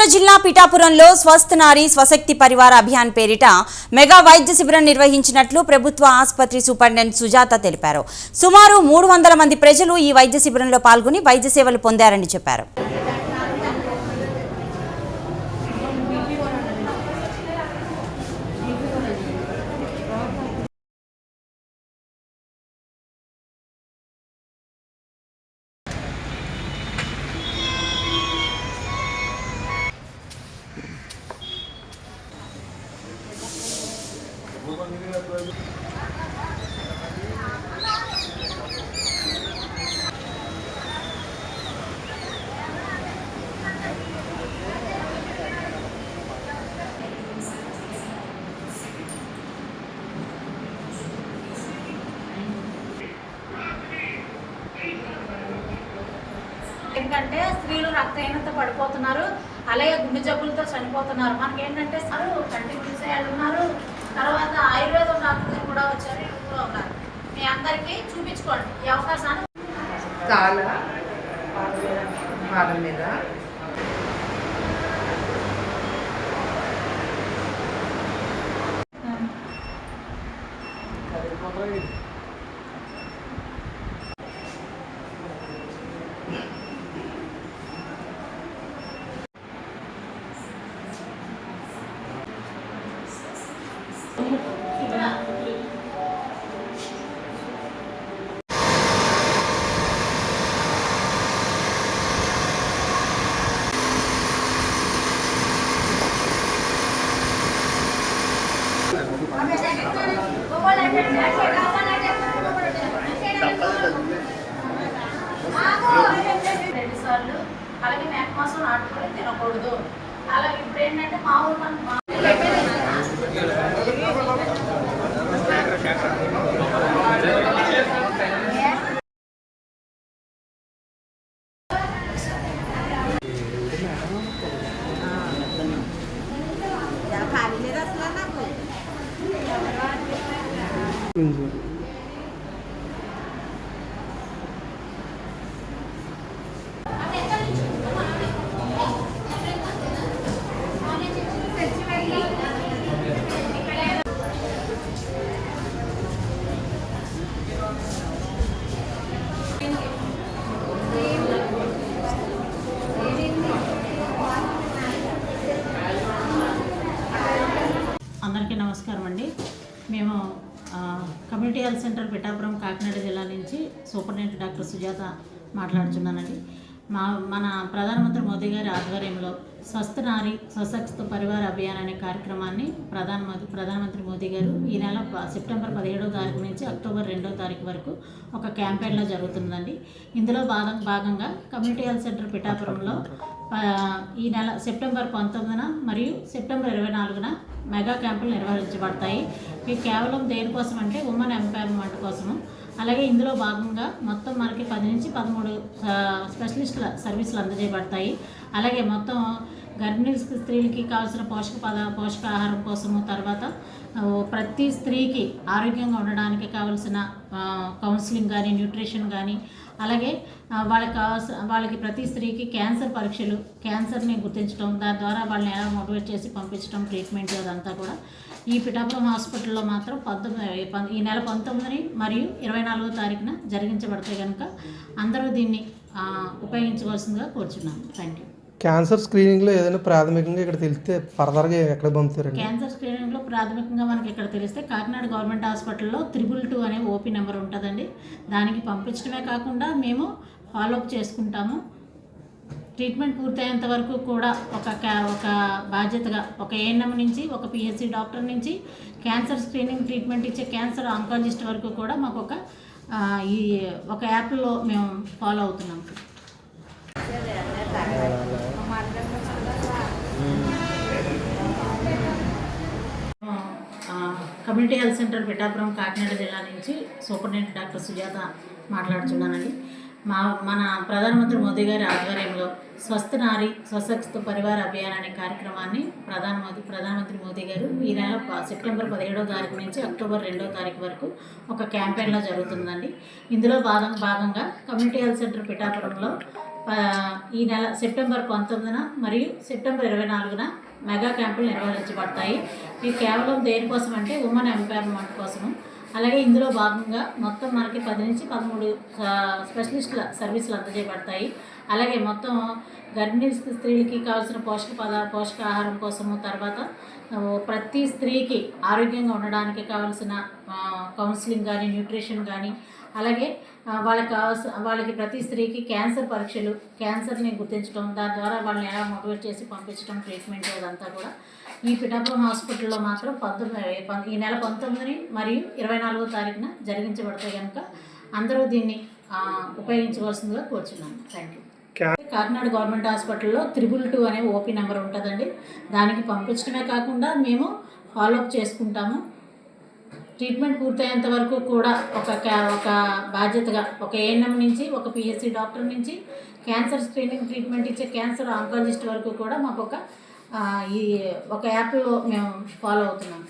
కాకినాడ జిల్లా పిఠాపురంలో స్వస్థ నారి స్వశక్తి పరివార అభియాన్ పేరిట మెగా వైద్య శిబిరం నిర్వహించినట్లు ప్రభుత్వ ఆసుపత్రి సూపరింటెండెంట్ సుజాత తెలిపారు. సుమారు మూడు వందల మంది ప్రజలు ఈ వైద్య శిబిరంలో పాల్గొని వైద్య సేవలు పొందారని చెప్పారు. ఎందుకంటే స్త్రీలు రక్తహీనత పడిపోతున్నారు అలాగే గుండె జబ్బులతో చనిపోతున్నారు. మనకేంటంటే సార్ కంటి విషయాలు ఉన్నారు తర్వాత ఆయుర్వేదం డాక్టర్లు కూడా వచ్చారు ఇవి కూడా ఉన్నారు. మీ అందరికీ చూపించుకోండి ఈ అవకాశాన్ని. కాల పాదం మీద. రెండు అలాగే మేక మాసం నాటుకొని తినకూడదు అలా ఇప్పుడు ఏంటంటే మా ఊరు మా you. Community health centre Pithapuram Kakinada జిల్లా నుంచి సూపరింటెండెంట్ డాక్టర్ సుజాత మాట్లాడుతున్నానండి మా మన ప్రధానమంత్రి మోదీ గారి ఆధ్వర్యంలో స్వస్థ నారి సశక్త పరివార అభియాన్ అనే కార్యక్రమాన్ని ప్రధాన ప్రధానమంత్రి మోదీ గారు ఈ నెల సెప్టెంబర్ పదిహేడో తారీఖు నుంచి అక్టోబర్ రెండో తారీఖు వరకు ఒక క్యాంపెయిన్లో జరుగుతుందండి. ఇందులో భాగం భాగంగా కమ్యూనిటీ హెల్త్ సెంటర్ పిఠాపురంలో ఈ నెల సెప్టెంబర్ పంతొమ్మిదిన మరియు సెప్టెంబర్ ఇరవై నాలుగున మెగా క్యాంపులు నిర్వహించబడతాయి. ఇవి కేవలం దేనికోసం అంటే ఉమెన్ ఎంపవర్మెంట్ కోసము. అలాగే ఇందులో భాగంగా మొత్తం మనకి పది నుంచి పదమూడు స్పెషలిస్టుల సర్వీసులు అందజేయబడతాయి. అలాగే మొత్తం గర్భిణీ స్త్రీలకి కావాల్సిన పోషక పద పోషకాహారం కోసము తర్వాత ప్రతి స్త్రీకి ఆరోగ్యంగా ఉండడానికి కావలసిన కౌన్సిలింగ్ కానీ న్యూట్రిషన్ కానీ అలాగే వాళ్ళకి వాళ్ళకి ప్రతి స్త్రీకి క్యాన్సర్ పరీక్షలు క్యాన్సర్ని గుర్తించడం దాని ద్వారా వాళ్ళని ఎలా మోటివేట్ చేసి పంపించడం ట్రీట్మెంట్ అదంతా కూడా ఈ పిఠాపురం హాస్పిటల్లో మాత్రం పంతొమ్మిది ఈ నెల పంతొమ్మిదిని మరియు ఇరవై నాలుగో తారీఖున జరిగించబడితే కనుక అందరూ దీన్ని ఆ, ఉపయోగించవలసిందిగా కోరుచున్నాను. థ్యాంక్ యూ క్యాన్సర్ స్క్రీనింగ్లో ఏదైనా ప్రాథమికంగా ఇక్కడ తెలిస్తే ఫర్దర్గా ఎక్కడ పంపుతారండి? క్యాన్సర్ స్క్రీనింగ్లో ప్రాథమికంగా మనకి ఇక్కడ తెలిస్తే కాకినాడ గవర్నమెంట్ హాస్పిటల్లో త్రిబుల్ టూ అనే ఓపీ నెంబర్ ఉంటుందండి. దానికి పంపించడమే కాకుండా మేము ఫాలోఅప్ చేసుకుంటాము. ట్రీట్మెంట్ పూర్తయ్యేంత వరకు కూడా ఒక క్యా- ఒక బాధ్యతగా ఒక ఏఎన్ఎం నుంచి ఒక పిహెచ్సి డాక్టర్ నుంచి క్యాన్సర్ స్క్రీనింగ్ ట్రీట్మెంట్ ఇచ్చే క్యాన్సర్ ఆంకాలజిస్ట్ వరకు కూడా మాకు ఒక ఈ ఒక యాప్లో మేము ఫాలో అవుతున్నాం. Community health centre Pithapuram Kakinada జిల్లా నుంచి సూపరింటెండెంట్ డాక్టర్ సుజాత మాట్లాడుతున్నానండి. మా మన ప్రధానమంత్రి మోదీ గారి ఆధ్వర్యంలో స్వస్థ నారి స్వశక్త పరివార అభియాన్ అనే కార్యక్రమాన్ని ప్రధాన మోదీ ప్రధానమంత్రి మోదీ గారు ఈ నెల సెప్టెంబర్ పదిహేడో తారీఖు నుంచి అక్టోబర్ రెండవ తారీఖు వరకు ఒక క్యాంపెయిన్లో జరుగుతుందండి. ఇందులో భాగం భాగంగా కమ్యూనిటీ హెల్త్ సెంటర్ పిఠాపురంలో ఈ నెల సెప్టెంబర్ పంతొమ్మిదిన మరియు సెప్టెంబర్ ఇరవై నాలుగున మెగా క్యాంపులు నిర్వహించబడతాయి. ఇవి కేవలం దేనికోసం అంటే ఉమెన్ ఎంపవర్మెంట్ కోసము. అలాగే ఇందులో భాగంగా మొత్తం మనకి పది నుంచి పదమూడు స్పెషలిస్టుల సర్వీసులు అందజేయబడతాయి. అలాగే మొత్తం గర్భిణీ స్త్రీలకి కావాల్సిన పోషక పదార్థ పోషకాహారం కోసము తర్వాత ప్రతి స్త్రీకి ఆరోగ్యంగా ఉండడానికి కావాల్సిన కౌన్సిలింగ్ కానీ న్యూట్రిషన్ కానీ అలాగే వాళ్ళకి వాళ్ళకి ప్రతి స్త్రీకి క్యాన్సర్ పరీక్షలు క్యాన్సర్ని గుర్తించడం దాని ద్వారా వాళ్ళని ఎలా మోటివేట్ చేసి పంపించడం ట్రీట్మెంట్ అదంతా కూడా ఈ పిఠాపురం హాస్పిటల్లో మాత్రం పంతొమ్మిది ఈ నెల పంతొమ్మిది మరియు ఇరవై నాలుగో తారీఖున జరిగించబడతాయి కనుక అందరూ దీన్ని ఉపయోగించవలసిందిగా కోరుచున్నాను. థ్యాంక్ యూ కాకినాడ గవర్నమెంట్ హాస్పిటల్లో త్రిబుల్ టూ అనే ఓపీ నెంబర్ ఉంటుందండి. దానికి పంపించడమే కాకుండా మేము ఫాలోఅప్ చేసుకుంటాము. ట్రీట్మెంట్ పూర్తయ్యేంత వరకు కూడా ఒక క్యా ఒక బాధ్యతగా ఒక ఏఎన్ఎం నుంచి ఒక పిహెచ్సి డాక్టర్ నుంచి క్యాన్సర్ స్క్రీనింగ్ ట్రీట్మెంట్ ఇచ్చే క్యాన్సర్ ఆంకాలజిస్ట్ వరకు కూడా మాకు ఒక ఈ ఒక యాప్లో మేము ఫాలో అవుతున్నాం.